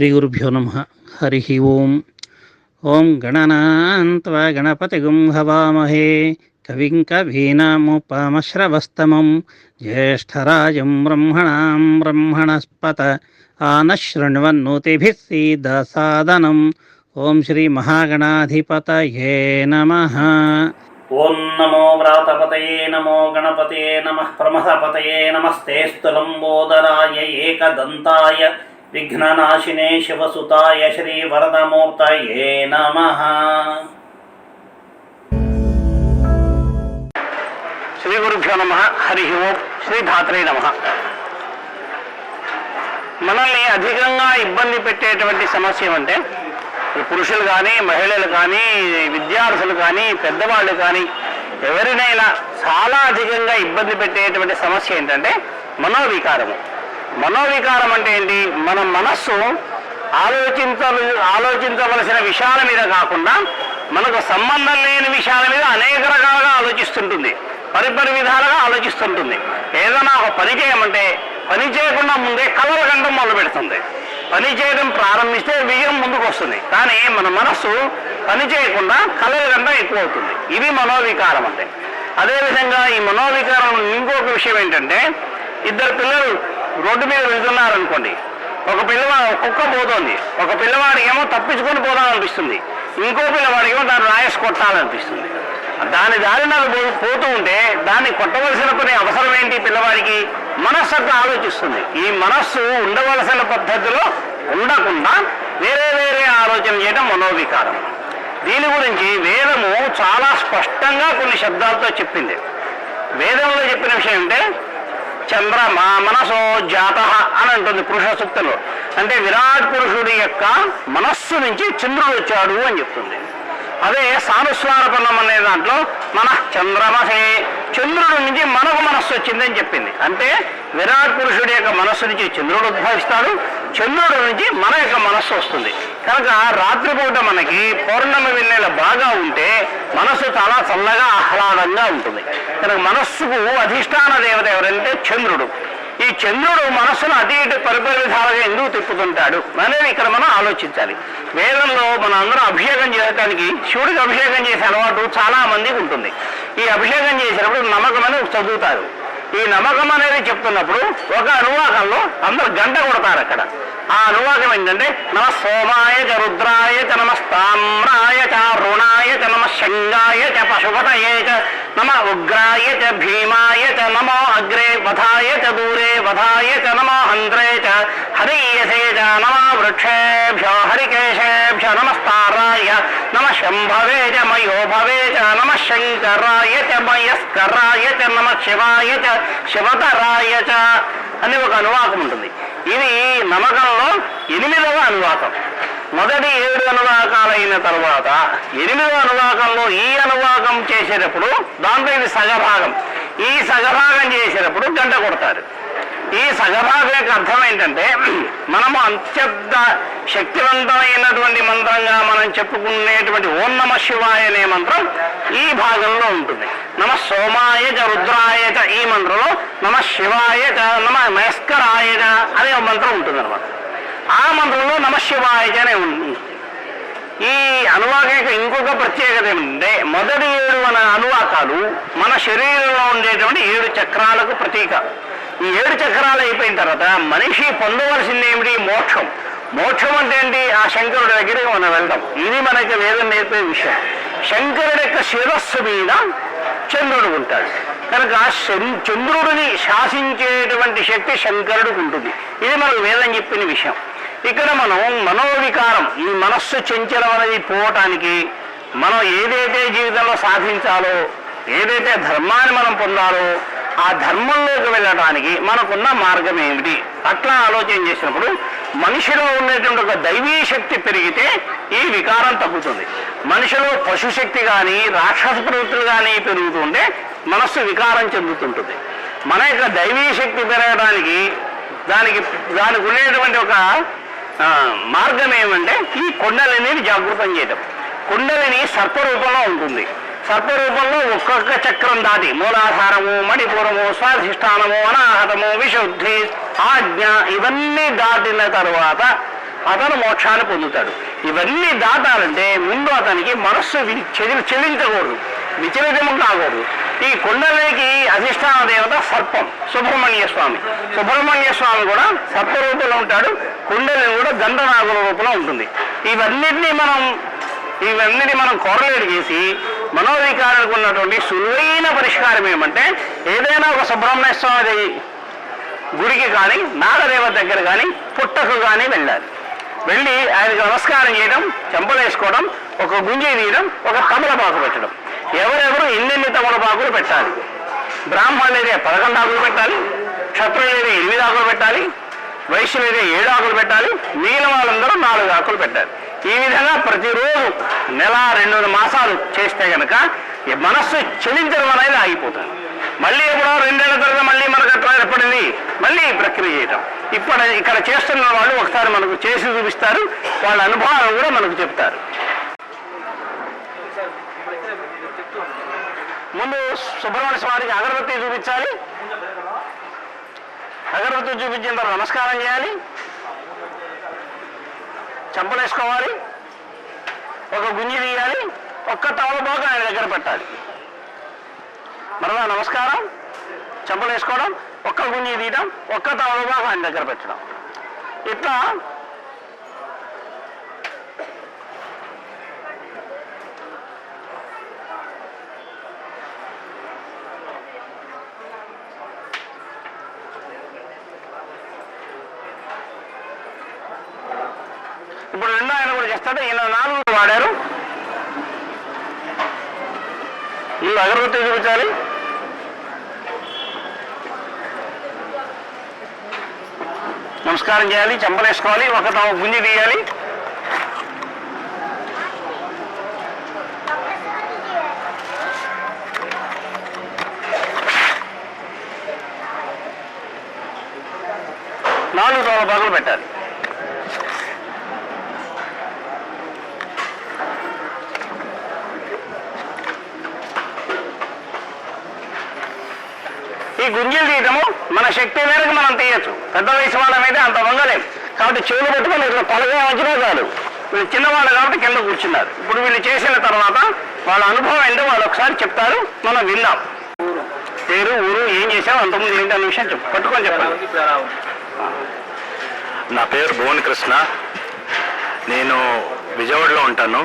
శ్రీగురుభ్యో నమ. హరి ఓం. ఓం గణనాన్త్వా గణపతిగుం హవామహే. కవిం కవీనాముపమశ్రవస్తమం. జ్యేష్టరాజం బ్రహ్మణాం బ్రహ్మణస్పత. ఆనశృణ్వన్నోతిభిः సీదసాదనం. ఓం శ్రీ మహాగణాధిపతయే నమ. ఓం నమో వ్రాతపతయే నమో గణపతయే నమ. ప్రమథపతయే నమస్తేస్తు లంబోదరాయ ఏకదంతాయ విఘ్ననాశినే శివసుతాయ శ్రీవరదమూర్తయే నమ శ్రీ గురుభ్యో నమ హరి ఓం శ్రీధాత్రే నమ మనల్ని అధికంగా ఇబ్బంది పెట్టేటువంటి సమస్య ఏమంటే పురుషులు కానీ మహిళలు కానీ విద్యార్థులు కానీ పెద్దవాళ్ళు కానీ ఎవరినైనా చాలా అధికంగా ఇబ్బంది పెట్టేటువంటి సమస్య ఏంటంటే మనోవికారము. మనోవికారం అంటే ఏంటి? మన మనస్సు ఆలోచించ ఆలోచించవలసిన విషయాల మీద కాకుండా మనకు సంబంధం లేని విషయాల మీద అనేక రకాలుగా ఆలోచిస్తుంటుంది. పరిపరి విధాలుగా ఆలోచిస్తుంటుంది. ఏదైనా ఒక పని చేయమంటే పని చేయకుండా ముందే కలలు గంటం మొదలు పెడుతుంది. పని చేయడం ప్రారంభిస్తే విజయం ముందుకు వస్తుంది. కానీ మన మనస్సు పని చేయకుండా కలలు గంటం ఎక్కువ అవుతుంది ఇది మనోవికారం అంటే. అదేవిధంగా ఈ మనోవికారం ఇంకొక విషయం ఏంటంటే ఇద్దరు పిల్లలు రోడ్డు మీద వెళ్తున్నారనుకోండి ఒక పిల్లవాడు కుక్క పోతోంది ఒక పిల్లవాడికి ఏమో తప్పించుకొని పోదామనిపిస్తుంది ఇంకో పిల్లవాడికి ఏమో దాన్ని రాయస్ కొట్టాలనిపిస్తుంది. దాని దారిన పో- పోతూ ఉంటే దాన్ని కొట్టవలసిన పని అవసరం ఏంటి పిల్లవాడికి? మనస్సు అట్లా ఆలోచిస్తుంది. ఈ మనస్సు ఉండవలసిన పద్ధతిలో ఉండకుండా వేరే వేరే ఆలోచన చేయడం మనోవికారం. దీని గురించి వేదము చాలా స్పష్టంగా కొన్ని శబ్దాలతో చెప్పింది. వేదంలో చెప్పిన విషయం అంటే చంద్ర మా మనసో జాత అని అంటుంది పురుష సూక్తంలో. అంటే విరాట్ పురుషుడి యొక్క మనస్సు నుంచి చంద్రుడు వచ్చాడు అని చెప్తుంది. అదే సానుస్వారపణం అనే దాంట్లో మన చంద్రమసే చంద్రుడి నుంచి మనకు మనస్సు వచ్చిందని చెప్పింది. అంటే విరాట్ పురుషుడి యొక్క మనస్సు నుంచి చంద్రుడు ఉద్భవిస్తాడు చంద్రుడి నుంచి మన యొక్క మనస్సు వస్తుంది. కనుక రాత్రిపూట మనకి పౌర్ణమి వెన్నెల బాగా ఉంటే మనస్సు చాలా చల్లగా ఆహ్లాదంగా ఉంటుంది. కనుక మనస్సుకు అధిష్టాన చంద్రుడు. ఈ చంద్రుడు మనస్సును అటు ఇటు పరిపరి విధాలుగా ఎందుకు తిప్పుతుంటాడు అనేది ఇక్కడ మనం ఆలోచించాలి. వేదంలో మనం అందరం అభిషేకం చేయడానికి శివుడికి అభిషేకం చేసే అలవాటు చాలా మందికి ఉంటుంది. ఈ అభిషేకం చేసినప్పుడు నమ్మకం అనేది చదువుతారు. ఈ నమ్మకం అనేది చెప్తున్నప్పుడు ఒక అనువాకంలో అందరు గంట కొడతారు అక్కడ. ఆ అనువాకం ఏంటంటే నమ సోమాయ చ రుద్రాయ చ నమ స్తామ్రాయ చ రుణాయ చ నమ శంగాయ చ పశుపతయే చ నమ ఉగ్రాయ చ భీమాయ చ నమో అగ్రే వధాయ చ దూరే వధాయ చ నమో హంద్రే చ హరీయసే చ నమ వృక్షేభ్యో హరికేశేభ్య నమస్తారాయ నమ శంభవే చ మయోభవే చ నమ శంకరాయ చ మయస్కరాయ చ నమ శివాయ చ శివతరాయ చ అని ఒక అనువాకం ఉంటుంది ఇది నమ్మకంలో ఎనిమిదవ అనువాకం. మొదటి ఏడు అనువాకాలైన తర్వాత ఎనిమిదవ అనువాకంలో ఈ అనువాకం చేసేటప్పుడు దాంట్లో ఇది సగభాగం. ఈ సగభాగం చేసేటప్పుడు గంట కొడతారు. ఈ సగభాగం యొక్క అర్థం ఏంటంటే మనము అత్యంత శక్తివంతమైనటువంటి మంత్రంగా మనం చెప్పుకునేటువంటి ఓం నమ శివాయ అనే మంత్రం ఈ భాగంలో ఉంటుంది. నమ సోమాయ చ రుద్రాయ చ ఈ మంత్రంలో నమ శివాయ చ నమ మయస్కరాయ చ అనే మంత్రం ఉంటుంది అనమాట ఆ మంత్రంలో నమ శివాయ చ అనే ఉంటుంది ఈ అనువాకం యొక్క ఇంకొక ప్రత్యేకత ఏమిటంటే మొదటి ఏడు అనే అనువాకాలు మన శరీరంలో ఉండేటువంటి ఏడు చక్రాలకు ప్రతీక. ఈ ఏడు చక్రాలు అయిపోయిన తర్వాత మనిషి పొందవలసింది ఏమిటి? మోక్షం. మోక్షం అంటే ఏంటి? ఆ శంకరుడి దగ్గరికి మనం వెళ్దాం. ఇది మనకి వేదం నేర్పే విషయం. శంకరుడి యొక్క శిరస్సు మీద చంద్రుడు ఉంటాడు. కనుక చంద్రుడిని శాసించేటువంటి శక్తి శంకరుడికి ఉంటుంది. ఇది మనకు వేదం చెప్పిన విషయం. ఇక్కడ మనం మనోవికారం ఈ మనస్సు చెంచలం అనేది పోవటానికి మనం ఏదైతే జీవితంలో సాధించాలో ఏదైతే ధర్మాన్ని మనం పొందాలో ఆ ధర్మంలోకి వెళ్ళడానికి మనకున్న మార్గం ఏమిటి? అట్లా ఆలోచన చేసినప్పుడు మనిషిలో ఉన్నటువంటి ఒక దైవీ శక్తి పెరిగితే ఈ వికారం తగ్గుతుంది. మనిషిలో పశుశక్తి కానీ రాక్షస ప్రవృత్తులు కానీ పెరుగుతుంటే మనస్సు వికారం చెందుతుంటుంది. మన యొక్క దైవీ శక్తి పెరగడానికి దానికి దానికి ఉండేటువంటి ఒక మార్గం ఏమంటే ఈ కొండలని జాగృతం చేయడం కుండలిని సర్పరూపంలో ఉంటుంది. సర్పరూపంలో ఒక్కొక్క చక్రం దాటి మూలాధారము మణిపురము స్వాధిష్టానము అనాహతము విశుద్ధి ఆజ్ఞ ఇవన్నీ దాటిన తర్వాత అతను మోక్షాన్ని పొందుతాడు. ఇవన్నీ దాటాలంటే ముందు అతనికి మనస్సు వి- చెలి చెలించకూడదు. విచలితము కాకూడదు. ఈ కుండలికి అధిష్టాన దేవత సర్పం సుబ్రహ్మణ్య స్వామి. సుబ్రహ్మణ్య స్వామి కూడా సర్ప రూపంలో ఉంటాడు. కుండలి కూడా గంధనాగుల రూపంలో ఉంటుంది. ఇవన్నిటినీ మనం ఇవన్నిటిని మనం కొరలేడు చేసి మనోవికారానికి ఉన్నటువంటి సులువైన పరిష్కారం ఏమంటే ఏదైనా ఒక సుబ్రహ్మణ్య స్వామి గుడికి కానీ నాగదేవత దగ్గర కానీ పుట్టకు కానీ వెళ్ళాలి. వెళ్ళి ఆయనకు నమస్కారం చేయడం చెంపలేసుకోవడం ఒక గుంజి తీయడం ఒక తమలపాకు పెట్టడం. ఎవరెవరు ఎన్నెన్ని తమలపాకులు పెట్టాలి? బ్రాహ్మణులైతే పదకొండు ఆకులు పెట్టాలి క్షత్రులైతే ఎనిమిది ఆకులు పెట్టాలి వైశ్యులైతే ఏడు ఆకులు పెట్టాలి మిగిలిన వాళ్ళందరూ నాలుగు ఆకులు పెట్టాలి. ఈ విధంగా ప్రతిరోజు నెల రెండు మాసాలు చేస్తే కనుక మనస్సు చెలించడం అనేది ఆగిపోతుంది మళ్ళీ ఎప్పుడో రెండేళ్ళ తర్వాత మళ్ళీ మనకు అట్లా ఏర్పడింది. మళ్ళీ ప్రక్రియ చేయటం. ఇప్పుడు ఇక్కడ చేస్తున్న వాళ్ళు ఒకసారి మనకు చేసి చూపిస్తారు. వాళ్ళ అనుభవాలు కూడా మనకు చెప్తారు. ముందు సుబ్రహ్మణ్య స్వామికి అగరబత్తి చూపించాలి. అగరబత్తి చూపించిన తర్వాత నమస్కారం చేయాలి. చెంపలేసుకోవాలి. ఒక గుంజి తీయాలి. ఒక్క తవలబాగు ఆయన దగ్గర పెట్టాలి. మరలా నమస్కారం. చెంపలు వేసుకోవడం ఒక్క గుంజి తీయడం ఒక్క తవలబాగు ఆయన దగ్గర పెట్టడం. ఇట్లా ఇప్పుడు రెండో ఆయన కూడా చేస్తాడు. ఈయన నాలుగు వాడారు. ఈ అగరబత్తి చూపించాలి. నమస్కారం చేయాలి చెంపలేసుకోవాలి ఒక తమ గుంజి తీయాలి. నాలుగు తోల పగలు పెట్టాలి. ఈ గుంజీలు తీయటము మన శక్తి మేరకు మనం తీయచ్చు. పెద్ద వయసు వాళ్ళమైతే అంత వంగలేం కాబట్టి చెవులు పెట్టుకొని ఇట్లా పలగా వచ్చినా కాదు. వీళ్ళు చిన్నవాళ్ళు కాబట్టి కింద కూర్చున్నారు. ఇప్పుడు వీళ్ళు చేసిన తర్వాత వాళ్ళ అనుభవం ఏంటో వాళ్ళు ఒకసారి చెప్తారు. మనం విన్నాం. పేరు ఊరు ఏం చేసావు అంతకుముందు ఏంటి అన్న విషయం చెప్పు. పట్టుకొని చెప్పండి. నా పేరు భువన్ కృష్ణ నేను విజయవాడలో ఉంటాను.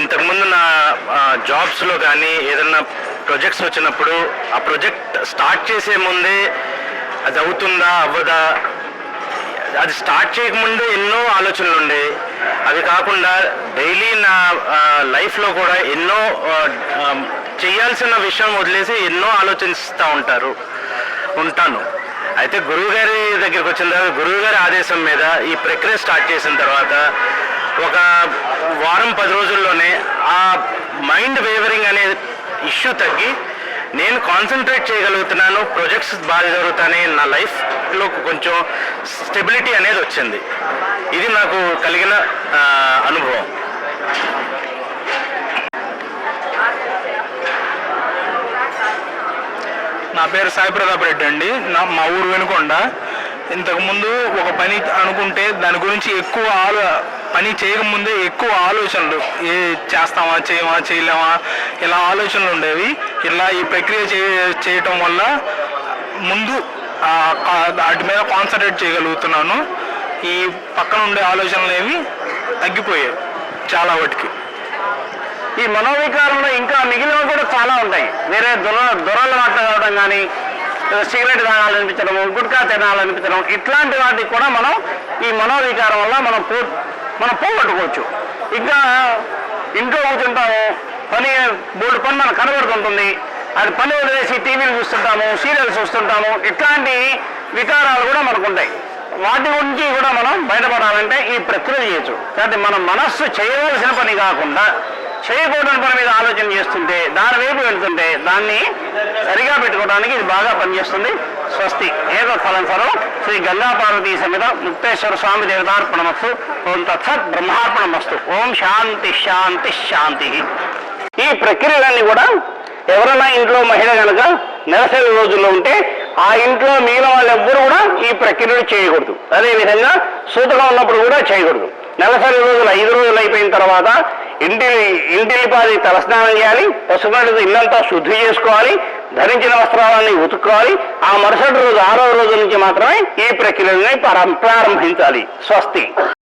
ఇంతకుముందు నా జాబ్స్లో కానీ ఏదన్నా ప్రొజెక్ట్స్ వచ్చినప్పుడు ఆ ప్రొజెక్ట్ స్టార్ట్ చేసే ముందే అది అవుతుందా అవ్వదా? అది స్టార్ట్ చేయకముందే ఎన్నో ఆలోచనలు ఉండే. అవి కాకుండా డైలీ నా లైఫ్లో కూడా ఎన్నో చేయాల్సిన విషయం వదిలేసి ఎన్నో ఆలోచిస్తూ ఉంటారు ఉంటాను. అయితే గురువుగారి దగ్గరికి వచ్చిన తర్వాత గురువు గారి ఆదేశం మీద ఈ ప్రక్రియ స్టార్ట్ చేసిన తర్వాత ఒక వారం పది రోజుల్లోనే ఆ మైండ్ వేవరింగ్ అనే ఇష్యూ తగ్గి నేను కాన్సన్ట్రేట్ చేయగలుగుతున్నాను ప్రొజెక్ట్స్ బాగా జరుగుతాయి నా లైఫ్లో కొంచెం స్టెబిలిటీ అనేది వచ్చింది. ఇది నాకు కలిగిన అనుభవం. నా పేరు సాయి ప్రతాప్ రెడ్డి అండి. నా మా ఊరు వెనుకొండ. ఇంతకుముందు ఒక పని అనుకుంటే దాని గురించి ఎక్కువ ఆలో పని చేయకముందే ఎక్కువ ఆలోచనలు ఏ చేస్తామా చేయమా చేయలేమా ఇలా ఆలోచనలు ఉండేవి. ఇలా ఈ ప్రక్రియ చే చేయటం వల్ల ముందు వాటి మీద కాన్సన్ట్రేట్ చేయగలుగుతున్నాను. ఈ పక్కన ఉండే ఆలోచనలు ఏవి తగ్గిపోయాయి చాలా వాటికి ఈ మనోవికారంలో ఇంకా మిగిలినవి కూడా చాలా ఉంటాయి. వేరే దొర దొరలు మాట కావడం కానీ సిగరెట్ తాగాలనిపించడం గుట్కా తినాలనిపించడం ఇట్లాంటి వాటికి కూడా మనం ఈ మనోవికారం వల్ల మనం మనం పోగొట్టుకోవచ్చు ఇంకా ఇంట్లో కూర్చుంటాము పని బోర్డు పని మనకు కనబడుతుంటుంది. అది పని వదిలేసి టీవీలు చూస్తుంటాము సీరియల్స్ చూస్తుంటాము ఇట్లాంటి వికారాలు కూడా మనకు ఉంటాయి వాటి గురించి కూడా మనం బయటపడాలంటే ఈ ప్రక్రియ చేయొచ్చు. కాబట్టి మన మనస్సు చేయవలసిన పని కాకుండా చేయకూడని పని మీద ఆలోచన చేస్తుంటే దాని వైపు వెళ్తుంటే దాన్ని సరిగా పెట్టుకోవడానికి ఇది బాగా పనిచేస్తుంది. స్వస్తి ఏదో ఫలం సర్వం శ్రీ గంగా పార్వతీ సమేత ముక్తేశ్వర స్వామి దేవతార్పణమస్తు. ఓం తత్సత్ బ్రహ్మార్పణమస్తు. ఓం శాంతి శాంతి శాంతి. ఈ ప్రక్రియలన్నీ కూడా ఎవరైనా ఇంట్లో మహిళ కనుక నెలసరి రోజుల్లో ఉంటే ఆ ఇంట్లో మిగిలిన వాళ్ళు కూడా ఈ ప్రక్రియను చేయకూడదు. అదేవిధంగా సూతకం ఉన్నప్పుడు కూడా చేయకూడదు. నెలసరి రోజులు ఐదు రోజులు అయిపోయిన తర్వాత ఇంటి ఇంటిల్లిపాది తలస్నానం చేయాలి పసుపు ఇల్లంతా శుద్ధి చేసుకోవాలి ధరించిన వస్త్రాలని ఉతుక్కోవాలి. ఆ మరుసటి రోజు ఆరో రోజు నుంచి మాత్రమే ఈ ప్రక్రియని ప్రారంభించాలి స్వస్తి.